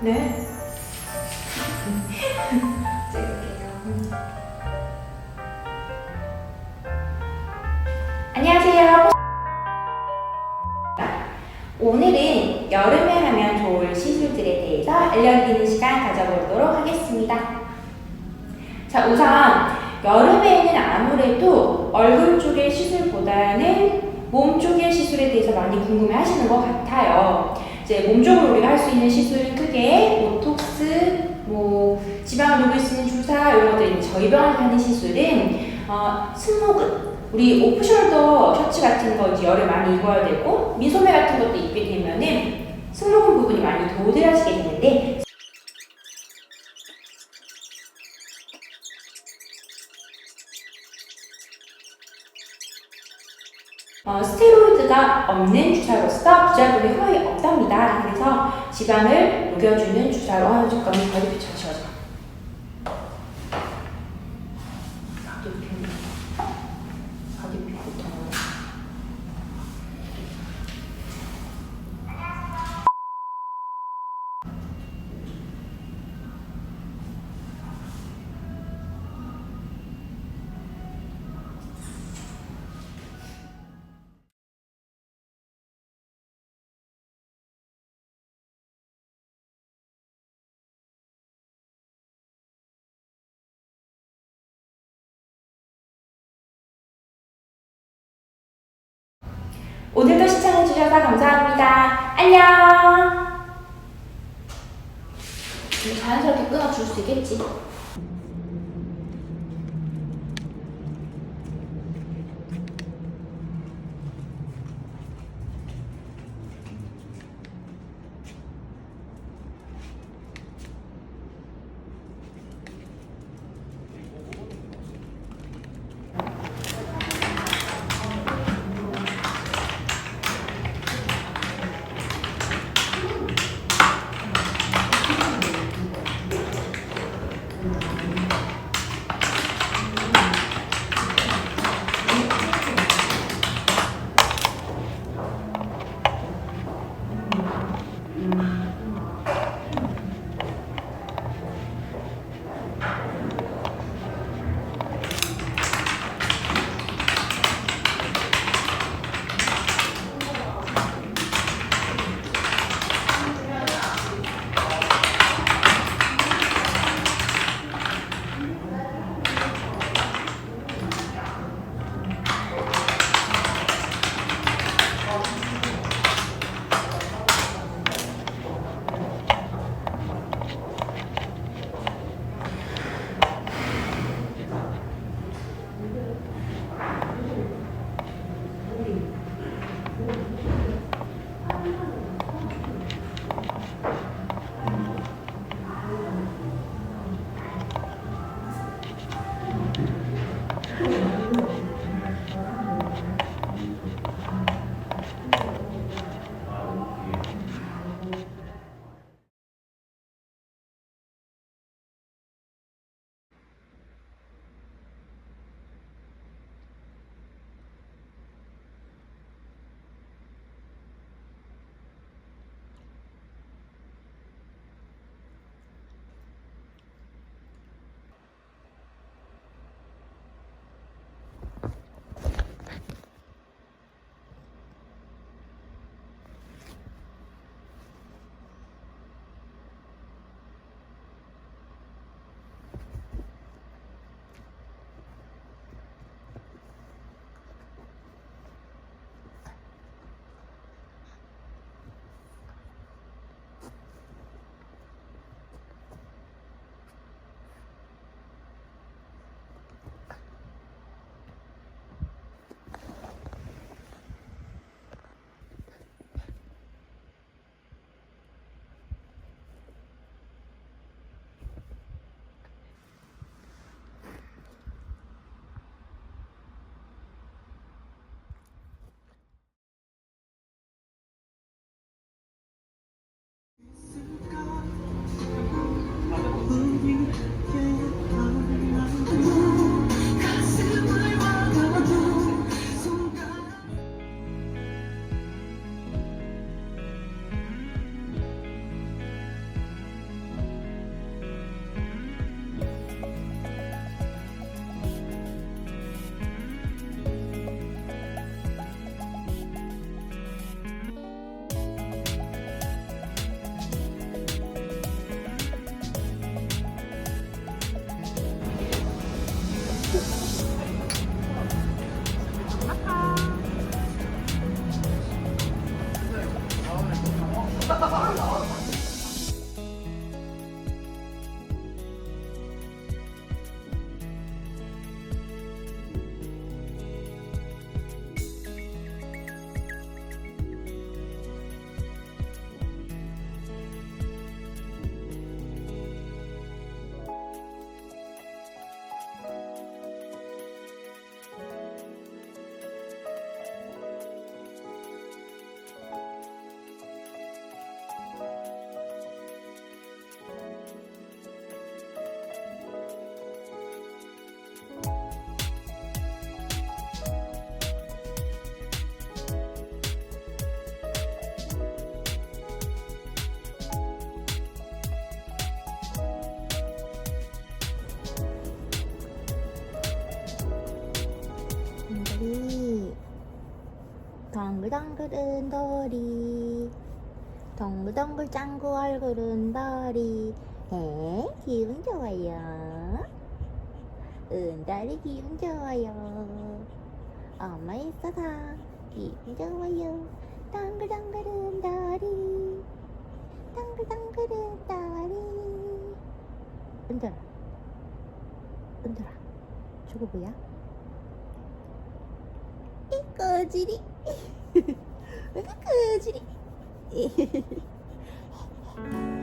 네. 안녕하세요. 오늘은 여름에 하면 좋을 시술들에 대해서 알려드리는 시간 가져보도록 하겠습니다. 자, 우선 여름에는 아무래도 얼굴 쪽의 시술보다는 몸 쪽의 시술에 대해서 많이 궁금해 하시는 것 같아요. 이제 몸 쪽으로 우리가 할 수 있는 시술은 크게 보톡스, 뭐 지방을 녹일 수 있는 주사 이런 것들 저희 병원에서 하는 시술은 어, 승모근. 우리 오프숄더 셔츠 같은 거 이제 열을 많이 입어야 되고 민소매 같은 것도 입게 되면은 승모근 부분이 많이 도드라지게 되는데 어, 스테로이드가 없는 주사로서 부작용이 거의 없답니다. 그래서 지방을 녹여주는 주사로 하는 조건이 거의 비춰져요. 오늘도 시청해주셔서 감사합니다. 안녕! 자연스럽게 끊어줄 수 있겠지? 덩글덩글은 돌이. 동글동글 짱구 얼굴은 벌이. 에 기분 좋아요. 은달이 기분 좋아요. 엄마 있어서 기분 좋아요. 동글동글은 돌이. 동글동글은 돌이. 은달아 은달아 저거 뭐야? 이 꼬지리 왜 꼬지리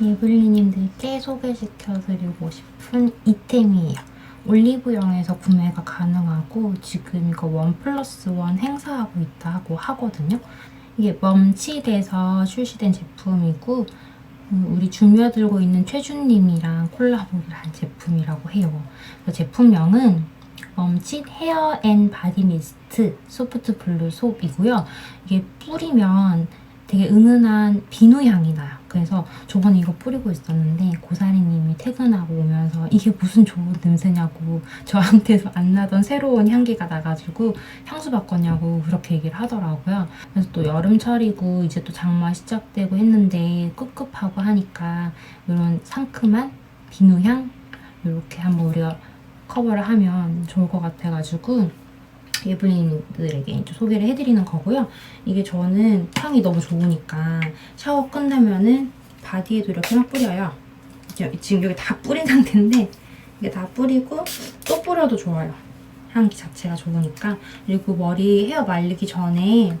예블리님들께 소개시켜드리고 싶은 이템이에요. 올리브영에서 구매가 가능하고 지금 이거 원 플러스 원 행사하고 있다고 하거든요. 이게 멈칫에서 출시된 제품이고 음, 우리 준비들고 있는 최준님이랑 콜라보를 한 제품이라고 해요. 그래서 제품명은 멈칫 헤어 앤 바디 미스트 소프트 블루 솝이고요. 이게 뿌리면 되게 은은한 비누 향이 나요. 그래서 저번에 이거 뿌리고 있었는데 고사리님이 퇴근하고 오면서 이게 무슨 좋은 냄새냐고 저한테서 안 나던 새로운 향기가 나가지고 향수 바꿨냐고 그렇게 얘기를 하더라고요. 그래서 또 여름철이고 이제 또 장마 시작되고 했는데 꿉꿉하고 하니까 이런 상큼한 비누향 이렇게 한번 우리가 커버를 하면 좋을 것 같아가지고 예블린들에게 이제 소개를 해드리는 거고요. 이게 저는 향이 너무 좋으니까 샤워 끝나면은 바디에도 이렇게 막 뿌려요. 지금 여기 다 뿌린 상태인데 이게 다 뿌리고 또 뿌려도 좋아요. 향기 자체가 좋으니까 그리고 머리 헤어 말리기 전에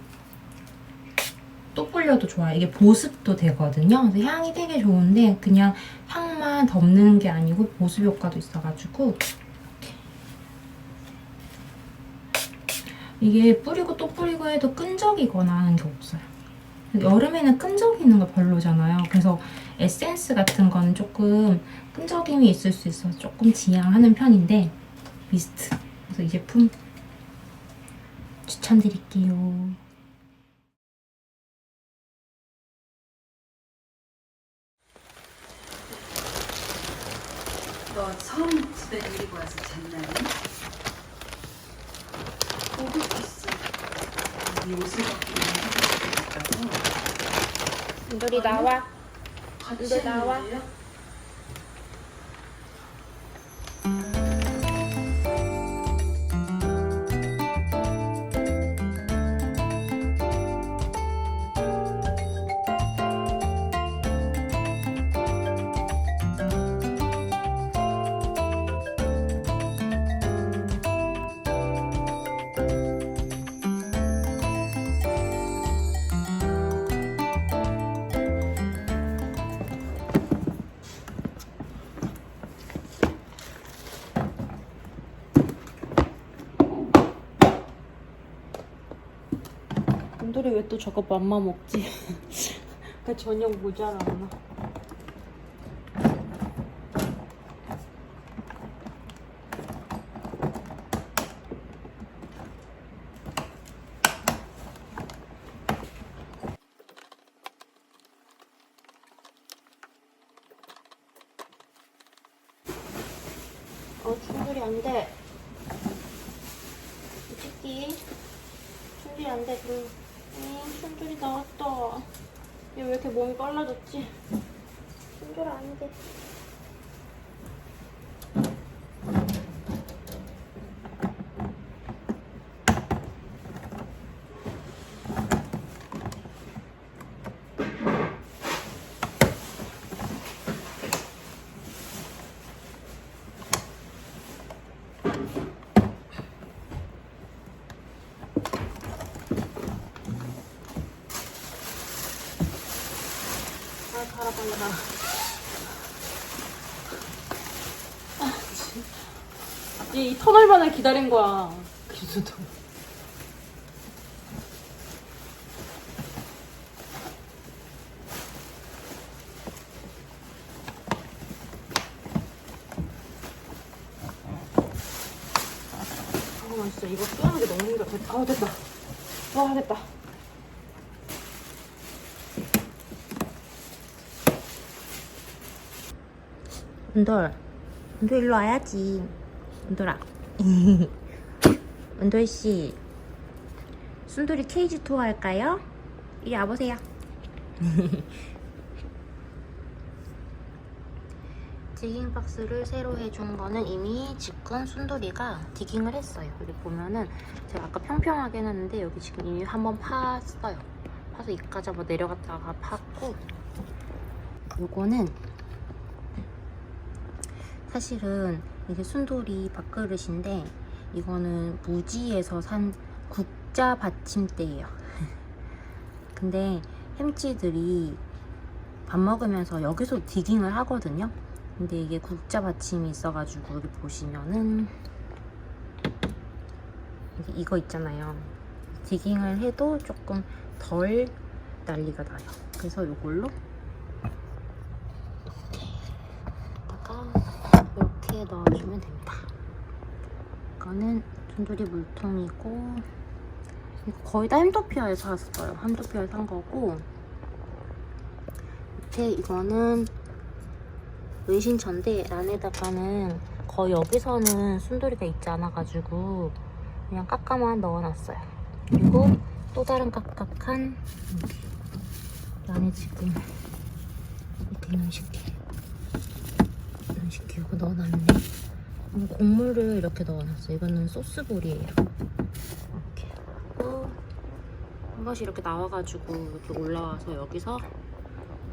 또 뿌려도 좋아요. 이게 보습도 되거든요. 그래서 향이 되게 좋은데 그냥 향만 덮는 게 아니고 보습 효과도 있어가지고 이게 뿌리고 또 뿌리고 해도 끈적이거나 하는 게 없어요. 여름에는 끈적이는 거 별로잖아요. 그래서 에센스 같은 거는 조금 끈적임이 있을 수 있어서 조금 지양하는 편인데 미스트. 그래서 이 제품 추천드릴게요. 너 처음 집에 데리고 와서 잤나니? 오버피스 이 옷을 벗고 있다고 은돌이 나와. 같이 너 나와. 있는? 왜 또 저거 맘마 먹지? 그 저녁 모자라 나. 어, 충돌이 안 돼. 이 새끼. 충돌이 안 돼, 응. 응, 충돌이 나왔다. 얘 왜 이렇게 몸이 빨라졌지? 안 돼. 빨리 빨리 가. 이, 이 터널만을 기다린 거야. 기수도. 잠깐만 진짜 이거 빼는 게 너무 힘들어. 됐다. 아 됐다. 와 됐다. 은돌, 은돌 일로 와야지. 은돌아. 은돌 씨, 순돌이 케이지 투어 할까요? 이리 와보세요. 디깅 박스를 새로 해준 거는 이미 지금 순돌이가 디깅을 했어요. 여기 보면은 제가 아까 평평하게 해놨는데 여기 지금 이미 한번 팠어요. 파서 이까지 한번 내려갔다가 팠고 요거는 사실은 이게 순돌이 밥그릇인데 이거는 무지에서 산 국자 받침대예요. 근데 햄찌들이 밥 먹으면서 여기서 디깅을 하거든요. 근데 이게 국자 받침이 있어가지고 여기 보시면은 이거 있잖아요. 디깅을 해도 조금 덜 난리가 나요. 그래서 이걸로 이렇게다가 이렇게 넣어주면 됩니다. 이거는 순두리 물통이고 이거 거의 다 햄토피아에서 샀어요. 햄토피아에 산 거고 밑에 이거는 의신천데 안에다가는 거의 여기서는 순두리가 있지 않아가지고 그냥 깎아만 넣어놨어요. 그리고 또 다른 깍깍한 이 안에 지금 이렇게 이런 식의 이거 넣어놨네. 음, 곡물을 이렇게 넣어놨어요. 이거는 소스볼이에요. 이렇게 하고 한 번씩 이렇게 나와가지고 이렇게 올라와서 여기서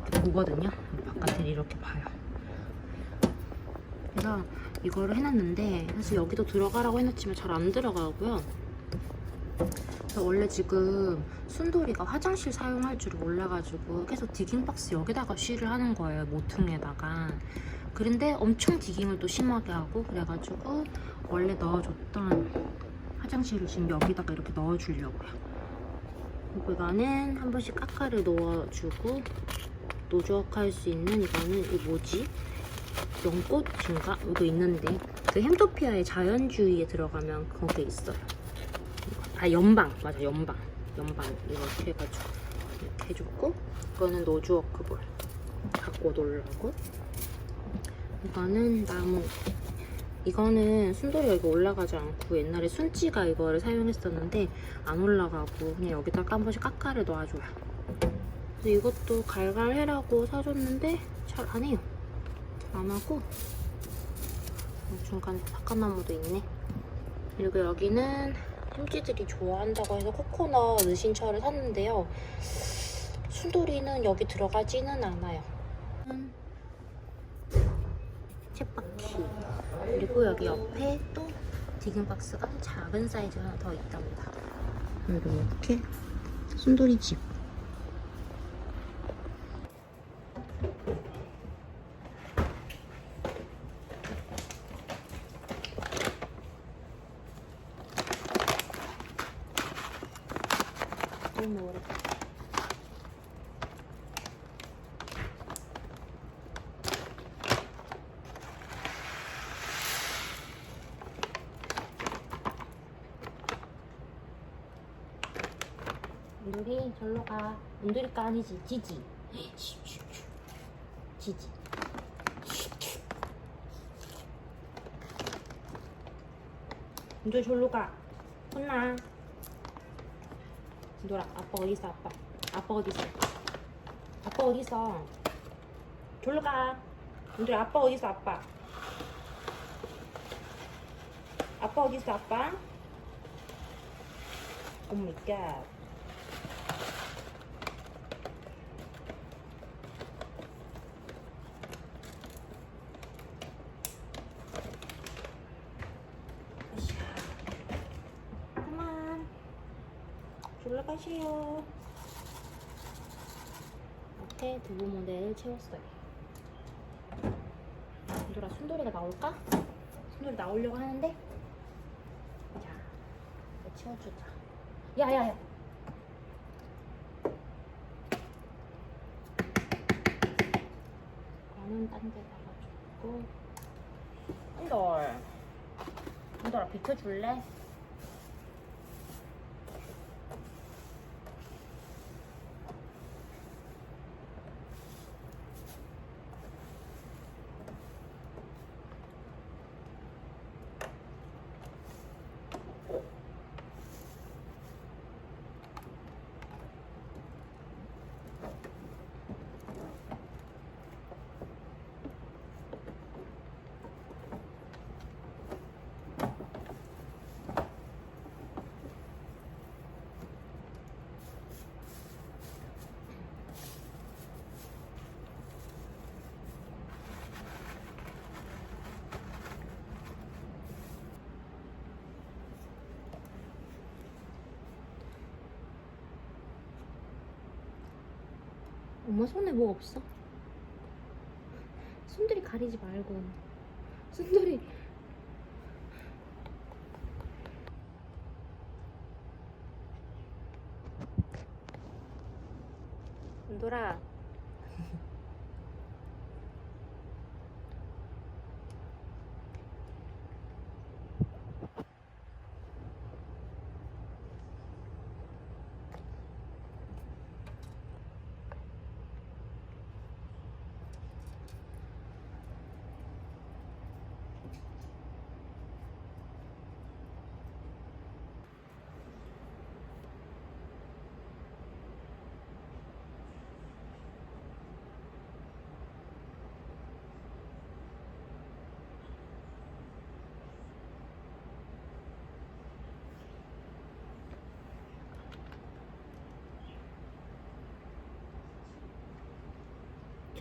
이렇게 보거든요. 바깥을 이렇게 봐요. 그래서 이거를 해놨는데 사실 여기도 들어가라고 해놨지만 잘 안 들어가고요. 원래 지금 순돌이가 화장실 사용할 줄 몰라가지고 계속 디깅박스 여기다가 쉬를 하는 거예요. 모퉁에다가. 그런데 엄청 디깅을 또 심하게 하고 그래가지고 원래 넣어줬던 화장실을 지금 여기다가 이렇게 넣어주려고요. 이거는 한 번씩 까까를 넣어주고 노즈워크할 수 있는 이거는 이 뭐지? 연꽃인가? 이거 있는데 그 햄토피아의 자연주의에 들어가면 거기에 있어요. 아 연방 맞아 연방 연방 이렇게 해가지고 이렇게 해줬고 이거는 노즈워크볼 갖고 놀라고 이거는 나무. 이거는 순돌이가 이거 올라가지 않고 옛날에 순찌가 이거를 사용했었는데 안 올라가고 그냥 여기다가 한 번씩 까까를 넣어줘요. 근데 이것도 갈갈해라고 사줬는데 잘 안 해요. 잘안 하고 어, 중간에 사과나무도 있네. 그리고 여기는 햄찌들이 좋아한다고 해서 코코넛 의신처를 샀는데요. 순돌이는 여기 들어가지는 않아요 쳇바퀴. 그리고 여기 옆에 또 디깅박스가 작은 사이즈 하나 더 있답니다. 이렇게 순돌이 집 너무 오래 은돌이 절로 가. 은돌이가 아니지. 지지. 지지. 은돌 절로 가. 혼나. 은돌아, 아빠 어디 있어? 아빠. 아빠 어디 있어? 아빠 어디 있어? 절로 가. 은돌 아빠 어디 있어? 아빠. 아빠 어디 있어? 아빠? 오 마이 갓. 그만 올라 가세요. 이렇게 두부 모델을 채웠어요. 이거라 순돌이가 나올까? 순돌이 나오려고 하는데 자, 채워주자. 야 야야. 이거는 딴 데다가 줬고 순돌 순돌아 비켜줄래? 엄마 손에 뭐 없어? 순돌이 가리지 말고. 순돌이. 순돌아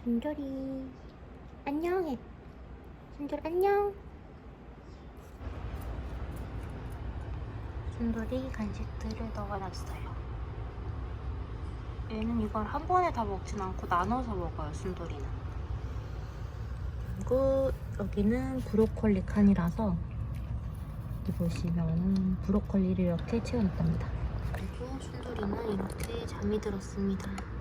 순돌이. 안녕해 순돌 안녕. 순돌이 간식들을 넣어놨어요. 얘는 이걸 한 번에 다 먹진 않고 나눠서 먹어요 순돌이는. 그리고 여기는 브로콜리 칸이라서 여기 보시면은 브로콜리를 이렇게 채워놨답니다. 그리고 순돌이는 이렇게 잠이 들었습니다